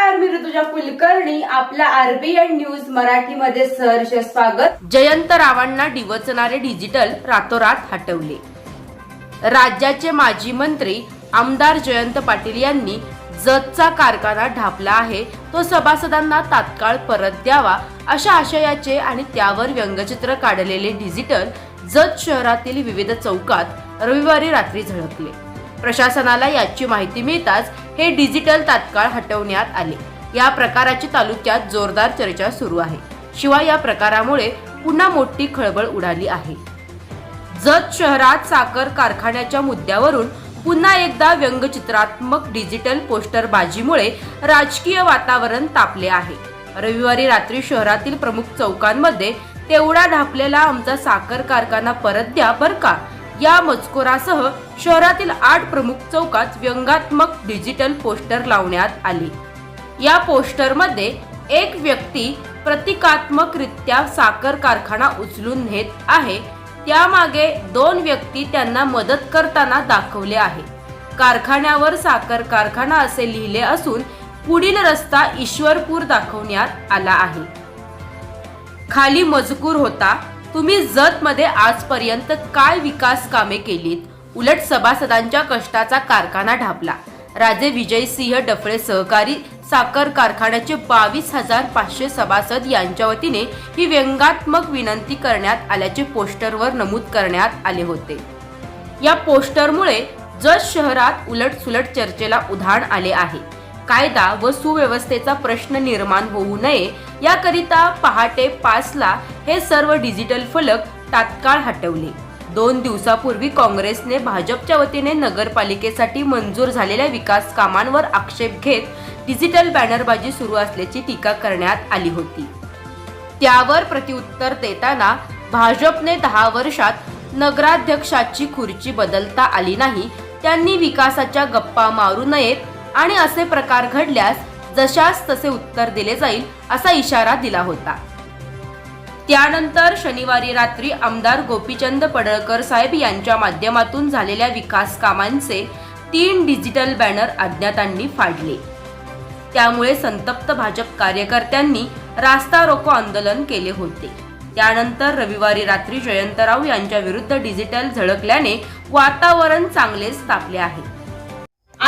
नमस्कार मी ऋतुजा कुलकर्णी. आपल्या RBN news मराठीमध्ये सहर्ष स्वागत. जयंत रावांना डिवचणारे डिजिटल रातोरात हटवले. राज्याचे माजी मंत्री आमदार जयंत पाटील यांनी जतचा कारखाना ढापला आहे तो सभासदांना तात्काळ परत द्यावा अशा आशयाचे आणि त्यावर व्यंगचित्र काढलेले डिजिटल जत शहरातील विविध चौकात रविवारी रात्री झळकले. प्रशासनाला याची माहिती मिळताच हे डिजिटल तात्काळ हटवण्यात आले. या प्रकाराची तालुक्यात जोरदार चर्चा सुरू आहे. शिवाय या प्रकारामुळे पुन्हा मोठी खळबळ उडाली आहे. जत शहरात साखर कारखान्याच्या मुद्द्यावरून पुन्हा एकदा व्यंगचित्रात्मक डिजिटल पोस्टरबाजीमुळे राजकीय वातावरण तापले आहे. रविवारी रात्री शहरातील प्रमुख चौकांमध्ये तेवढा ढापलेला आमचा साखर कारखाना परत द्या बर का? या मजकुरासह शहरातील आठ प्रमुख चौकात व्यंगात्मक डिजिटल पोस्टर लावण्यात आले. या पोस्टरमध्ये एक व्यक्ती प्रतिकात्मकरित्या साखर कारखाना उचलून नेत आहे. त्यामागे दोन व्यक्ती त्यांना मदत करताना दाखवले आहे. कारखान्यावर साखर कारखाना असे लिहिले असून पुढील रस्ता ईश्वरपूर दाखवण्यात आला आहे. खाली मजकूर होता. तुम्ही जतमध्ये आजपर्यंत काय विकास कामे केलीत? उलट सभासदांच्या कष्टाचा कारखाना ढापला. राजे विजयसिंह डफळे सहकारी साखर कारखान्याचे बावीस हजार पाचशे सभासद यांच्या वतीने ही व्यंगात्मक विनंती करण्यात आल्याचे पोस्टरवर नमूद करण्यात आले होते. या पोस्टरमुळे जत शहरात उलटसुलट चर्चेला उधाण आले आहे. कायदा व सुव्यवस्थेचा प्रश्न निर्माण होऊ नये याकरिता पहाटे पाचला हे सर्व डिजिटल फलक तात्काळ हटवले. दोन दिवसापूर्वी काँग्रेसने भाजपच्या वतीने नगरपालिकेसाठी मंजूर झालेल्या विकास कामांवर आक्षेप घेत डिजिटल बॅनरबाजी सुरू असल्याची टीका करण्यात आली होती. त्यावर प्रत्युत्तर देताना भाजपने दहा वर्षात नगराध्यक्षाची खुर्ची बदलता आली नाही त्यांनी विकासाच्या गप्पा मारू नयेत आणि असे प्रकार घडल्यास जशास तसे उत्तर दिले जाईल असा इशारा दिला होता. त्यानंतर शनिवारी रात्री आमदार गोपीचंद पडळकर साहेब यांच्या माध्यमातून झालेल्या विकास कामांचे तीन डिजिटल बॅनर अज्ञातांनी फाडले. त्यामुळे संतप्त भाजप कार्यकर्त्यांनी रास्ता रोको आंदोलन केले होते. त्यानंतर रविवारी रात्री जयंतराव यांच्या विरुद्ध डिजिटल झळकल्याने वातावरण चांगलेच तापले आहे.